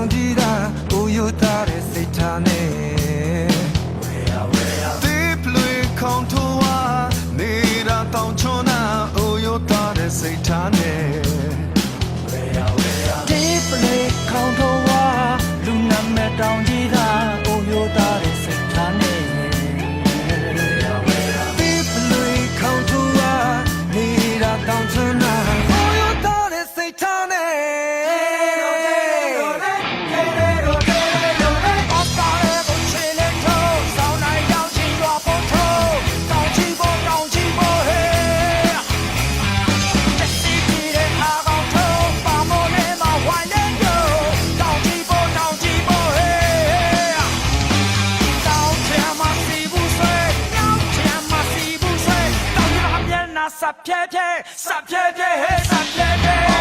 င်ကြည့်တာကိုယူသားတဲ့စိတ်ထားနဲ့ Deeply contour နေတာတောင်ချွန်းနာအိုယူသားတဲ့စိတ်ထားနဲ့ Deeply contour စပ်ဖြဲဖြဲစပ်ဖြဲဖြဲဟဲ့စပ်ဖြဲဖြဲ